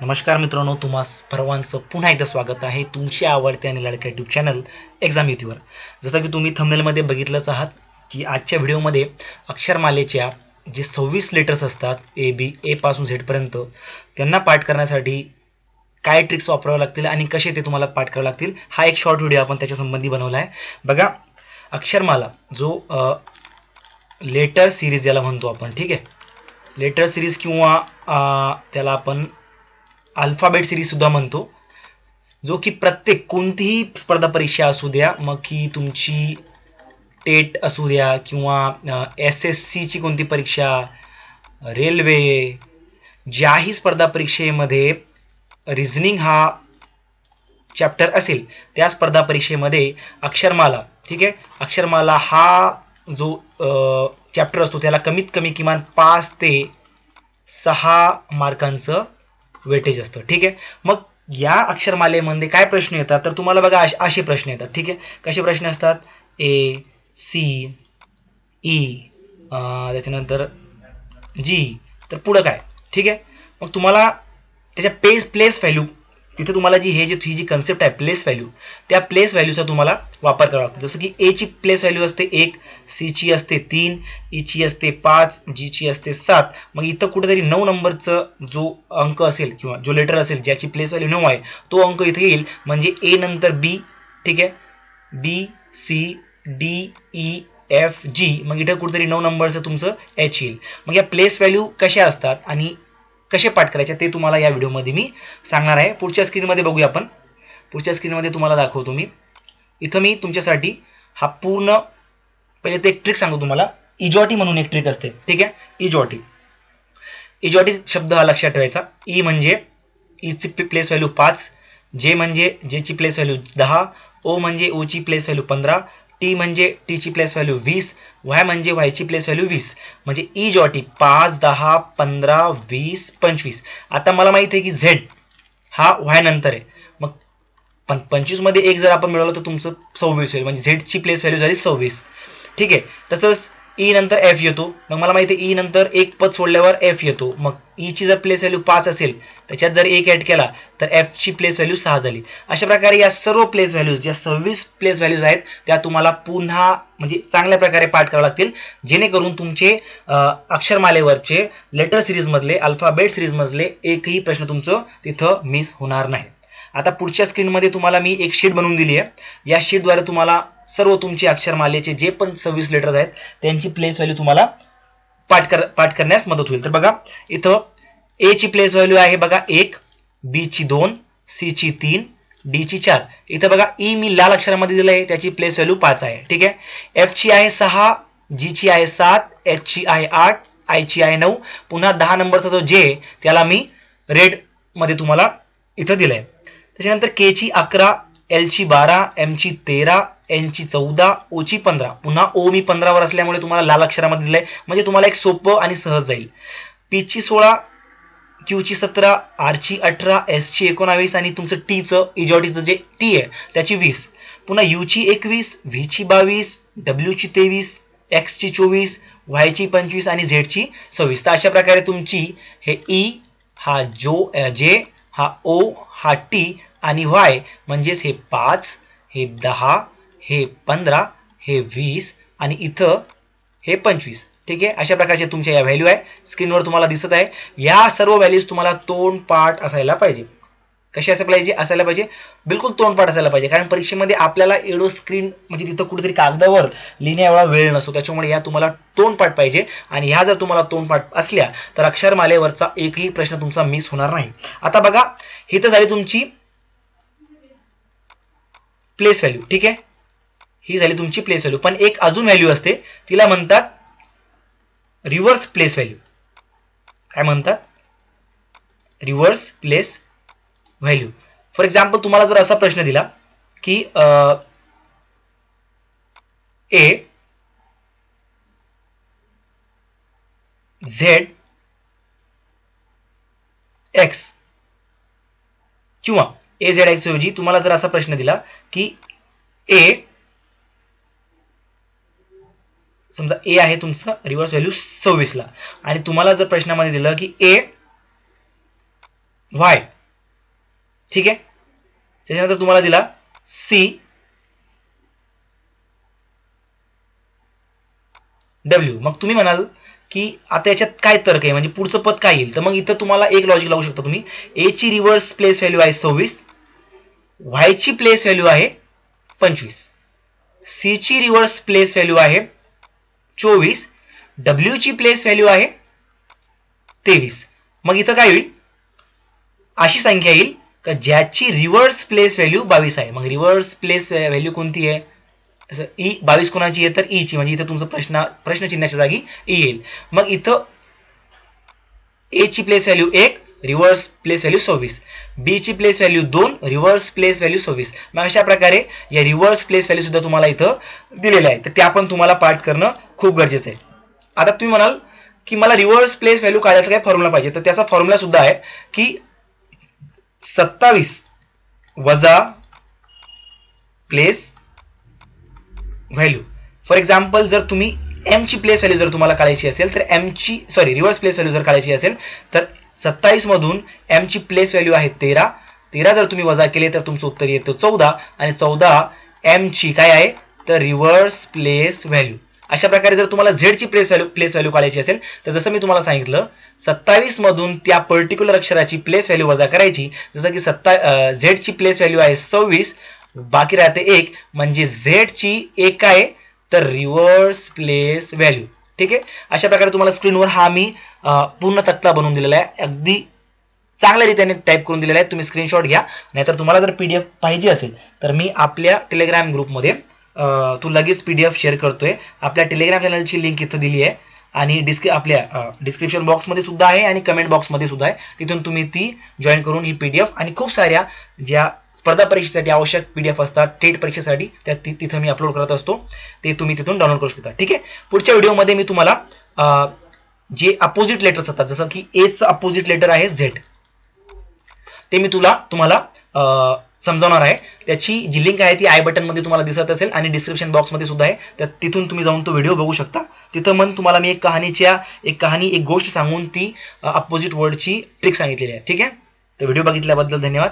नमस्कार मित्रांनो तुम्हा सर्वांचं पुन्हा एकदा स्वागत आहे तुमची आवडते आणि लाडक्या युट्यूब चॅनल एक्झाम युतीवर जसं की तुम्ही थंबनेलमध्ये बघितलंच आहात की आजच्या व्हिडिओमध्ये अक्षरमालेच्या जे सव्वीस लेटर्स असतात ए बी ए पासून झेडपर्यंत त्यांना पाठ करण्यासाठी काय ट्रिक्स वापरावे लागतील आणि कसे ते तुम्हाला पाठ करावे लागतील हा एक शॉर्ट व्हिडिओ आपण त्याच्या संबंधी बनवला आहे बघा अक्षरमाला जो लेटर सिरीज याला म्हणतो आपण ठीक आहे? लेटर सिरीज किंवा त्याला आपण अल्फाबेट सिरीज सुद्धा म्हणतो. जो की प्रत्येक कोणतीही स्पर्धा परीक्षा असू द्या मग की तुमची टेट असू द्या किंवा एस एस सीची कोणती परीक्षा रेल्वे ज्याही स्पर्धा परीक्षेमध्ये रिझनिंग हा चॅप्टर असेल त्या स्पर्धा परीक्षेमध्ये अक्षरमाला ठीक आहे? अक्षरमाला हा जो चॅप्टर असतो त्याला कमीत कमी किमान पाच ते सहा मार्कांचं वेटेज असतं. ठीक आहे? मग या अक्षरमालेमध्ये काय प्रश्न येतात? तर तुम्हाला बघा असे प्रश्न येतात. ठीक आहे? कसे प्रश्न असतात? ए सी ई त्याच्यानंतर जी तर पुढं काय? ठीक आहे? मग तुम्हाला त्याच्या पेस प्लेस व्हॅल्यू तिथे तुम्हाला जी हे जी ही जी कन्सेप्ट आहे प्लेस व्हॅल्यू त्या प्लेस व्हॅल्यूचा तुम्हाला वापर करावा लागतो. जसं की ए ची प्लेस व्हॅल्यू असते एक सी ची असते तीन ई ची असते पाच जी ची असते सात. मग इथं कुठेतरी नऊ नंबरचं जो अंक असेल किंवा जो लेटर असेल ज्याची प्लेस व्हॅल्यू नऊ आहे तो अंक इथे येईल. म्हणजे ए नंतर बी ठीक आहे? B C D E F G मग इथं कुठेतरी नऊ नंबरचं तुमचं एच येईल. मग या प्लेस व्हॅल्यू कशा असतात आणि कसे पाठ करायचे ते तुम्हाला या व्हिडिओमध्ये मी सांगणार आहे. पुढच्या स्क्रीनमध्ये बघूया आपण. पुढच्या स्क्रीनमध्ये तुम्हाला दाखवतो मी. इथं मी तुमच्यासाठी हा पूर्ण पहिले ते एक ट्रिक सांगतो तुम्हाला. इजॉटी म्हणून एक ट्रिक असते. ठीक आहे? इजॉटी. इजॉटी शब्द हा लक्षात ठेवायचा. ई म्हणजे ईची प्लेस व्हॅल्यू पाच जे म्हणजे जेची प्लेस व्हॅल्यू दहा ओ म्हणजे ओची प्लेस व्हॅल्यू पंधरा टी म्हणजे टीची प्लेस व्हॅल्यू वीस वाय म्हणजे वायची प्लेस व्हॅल्यू वीस. म्हणजे e ई जॉटी e, पाच दहा पंधरा वीस पंचवीस. आता मला माहिती आहे की झेड हा वाय नंतर आहे. मग पण पंचवीसमध्ये एक जर आपण मिळवलं तर तुमचं सव्वीस होईल. म्हणजे झेडची प्लेस व्हॅल्यू झाली सव्वीस. ठीक आहे? तसंच ई नंतर एफ येतो. मग मला माहिती आहे ई नंतर एक पद सोडल्यावर एफ येतो. मग e ईची जर प्लेस व्हॅल्यू पाच असेल त्याच्यात जर एक ऍड केला तर एफची प्लेस व्हॅल्यू सहा झाली. अशा प्रकारे या सर्व प्लेस व्हॅल्यूज ज्या सव्वीस प्लेस व्हॅल्यूज आहेत त्या तुम्हाला पुन्हा म्हणजे चांगल्या प्रकारे पाठ करावं लागतील. जेणेकरून तुमचे अक्षरमालेवरचे लेटर सिरीजमधले अल्फाबेट सिरीजमधले एकही प्रश्न तुमचं तिथं मिस होणार नाही. आता पुढच्या स्क्रीनमध्ये तुम्हाला मी एक शीट बनवून दिली आहे या शीटद्वारे तुम्हाला सर्व तुमचे अक्षरमालेचे जे पण सव्वीस लेटर्स आहेत त्यांची प्लेस व्हॅल्यू तुम्हाला पाठ कर पाठ करण्यास मदत होईल. तर बघा इथं ए ची प्लेस व्हॅल्यू आहे बघा एक बी ची दोन सी ची तीन डी ची चार. इथं बघा ई मी लाल अक्षरामध्ये दिलं आहे त्याची प्लेस व्हॅल्यू पाच आहे. ठीक आहे? एफ ची आहे सहा जी ची आहे सात एच ची आहे आठ आय ची आहे नऊ. पुन्हा दहा नंबरचा जो जे त्याला मी रेडमध्ये तुम्हाला इथं दिलंय. त्याच्यानंतर के ची अकरा एल ची बारा एम ची तेरा एन ची चौदा ओ ची पंधरा. पुन्हा ओ मी पंधरावर असल्यामुळे तुम्हाला लाल अक्षरामध्ये दिलंय. म्हणजे तुम्हाला एक सोपं आणि सहज जाईल. पी ची सोळा क्यू ची सतरा आर ची अठरा एस ची एकोणावीस आणि तुमचं टीचं इजॉटीचं जे टी आहे त्याची वीस. पुन्हा यू ची एकवीस व्ही ची बावीस डब्ल्यू ची तेवीस एक्स ची चोवीस वाय ची पंचवीस आणि झेड ची सव्वीस. तर अशा प्रकारे तुमची हे ई हा जो जे हा ओ हा टी आणि वाय म्हणजेच हे पाच हे दहा हे पंधरा हे वीस आणि इथं हे पंचवीस. ठीक आहे? अशा प्रकारचे तुमच्या या व्हॅल्यू आहे. स्क्रीनवर तुम्हाला दिसत आहे. या सर्व व्हॅल्यूज तुम्हाला तोंड पाठ असायला पाहिजे. कशी असायला पाहिजे असायला पाहिजे. बिलकुल तोंडपाठ असायला पाहिजे. कारण परीक्षेमध्ये आपल्याला एवढं स्क्रीन म्हणजे तिथं कुठेतरी कागदावर लिहिण्या एवढा वेळ नसतो. त्याच्यामुळे या तुम्हाला तोंडपाठ पाहिजे. आणि ह्या जर तुम्हाला तोंडपाठ असल्या तर अक्षरमालेवरचा एकही प्रश्न तुमचा मिस होणार नाही. आता बघा ही तर झाली तुमची प्लेस व्हॅल्यू ठीक आहे? ही झाली तुमची प्लेस व्हॅल्यू पण एक अजून व्हॅल्यू असते. तिला म्हणतात रिव्हर्स प्लेस व्हॅल्यू काय म्हणतात? Reverse place value for example तुम्हाला जर असा प्रश्न दिला की ए झेड एक्स किंवा ए झेड एक्स ऐवजी तुम्हाला जर असा प्रश्न दिला की ए समजा ए आहे तुमचं रिव्हर्स व्हॅल्यू सव्वीसला. आणि तुम्हाला जर प्रश्नामध्ये दिलं की ए व्हाय ठीक आहे? त्याच्यानंतर तुम्हाला दिला सी डब्ल्यू मग तुम्ही म्हणाल की आता याच्यात काय तर्क आहे? म्हणजे पुढचं पद काय येईल? तर मग इथं तुम्हाला एक लॉजिक लावू शकता तुम्ही. ए ची रिव्हर्स प्लेस व्हॅल्यू आहे सव्वीस. वायची प्लेस व्हॅल्यू आहे पंचवीस. सी ची रिव्हर्स प्लेस व्हॅल्यू आहे चोवीस. डब्ल्यू ची प्लेस व्हॅल्यू आहे तेवीस. मग इथं काय होईल? अशी संख्या येईल. का ज्याची रिव्हर्स प्लेस व्हॅल्यू बावीस आहे. मग रिव्हर्स प्लेस व्हॅल्यू कोणती आहे? असं ई बावीस कोणाची आहे? तर ई ची. म्हणजे इथं तुमचं प्रश्न प्रश्नचिन्हाच्या जागी ई येईल. मग इथं ए ची प्लेस व्हॅल्यू एक रिव्हर्स प्लेस व्हॅल्यू सव्वीस. बी ची प्लेस व्हॅल्यू दोन रिव्हर्स प्लेस व्हॅल्यू सव्वीस. मग अशा प्रकारे या रिव्हर्स प्लेस व्हॅल्यू सुद्धा तुम्हाला इथं दिलेल्या आहे तर त्या पण तुम्हाला पाठ करणं खूप गरजेचं आहे. आता तुम्ही म्हणाल की मला रिव्हर्स प्लेस व्हॅल्यू काढायचा काय फॉर्म्युला पाहिजे. तर त्याचा फॉर्म्युला सुद्धा आहे की सत्तावीस. वजा प्लेस व्हॅल्यू फॉर एक्झाम्पल जर तुम्ही एम ची प्लेस व्हॅल्यू जर तुम्हाला काढायची असेल तर एम ची सॉरी रिव्हर्स प्लेस व्हॅल्यू जर काढायची असेल तर सत्तावीस मधून एम ची प्लेस व्हॅल्यू आहे तेरा. तेरा जर तुम्ही वजा केले तर तुमचं उत्तर येतं चौदा. आणि चौदा एम ची काय आहे? तर रिव्हर्स प्लेस व्हॅल्यू अशा प्रकारे जर तुम्हाला झेडची प्लेस व्हॅल्यू प्लेस व्हॅल्यू काढायची असेल तर जसं मी तुम्हाला सांगितलं सत्तावीस मधून त्या पर्टिक्युलर अक्षराची प्लेस व्हॅल्यू वजा करायची. जसं की सत्ता झेडची प्लेस व्हॅल्यू आहे सव्वीस बाकी राहते एक. म्हणजे झेडची एक आहे तर रिव्हर्स प्लेस व्हॅल्यू ठीक आहे? अशा प्रकारे तुम्हाला स्क्रीनवर हा मी पूर्ण तक्ता बनवून दिलेला आहे. अगदी चांगल्या रीतीने टाईप करून दिलेला आहे. तुम्ही स्क्रीनशॉट घ्या. नाहीतर तुम्हाला जर पीडीएफ पाहिजे असेल तर मी आपल्या टेलिग्राम ग्रुपमध्ये तू लगेच पी डी एफ शेअर करतोय. आपल्या टेलिग्राम चॅनलची लिंक इथं दिली आहे. आणि डिस्क्रि आपल्या डिस्क्रिप्शन बॉक्समध्ये सुद्धा आहे आणि कमेंट बॉक्समध्ये सुद्धा आहे. तिथून तुम्ही ती जॉईन करून ही पीडीएफ आणि खूप साऱ्या ज्या स्पर्धा परीक्षेसाठी आवश्यक पी डी एफ असतात टेट परीक्षेसाठी त्या तिथं मी अपलोड करत असतो. ते तुम्ही तिथून डाउनलोड करू शकता. ठीक आहे? पुढच्या व्हिडिओमध्ये मी तुम्हाला जे अपोजिट लेटर्स असतात जसं की एचं अपोजिट लेटर आहे झेड ते मी तुला तुम्हाला समजावणार आहे. त्याची जी लिंक आहे ती आय बटनमध्ये तुम्हाला दिसत असेल आणि डिस्क्रिप्शन बॉक्समध्ये सुद्धा आहे. तर तिथून तुम्ही जाऊन तो व्हिडिओ बघू शकता. तिथं मग तुम्हाला मी एक कहाणीच्या एक कहाणी एक गोष्ट सांगून ती अपोजिट वर्डची ट्रिक सांगितलेली आहे. ठीक आहे? तर व्हिडिओ बघितल्याबद्दल धन्यवाद.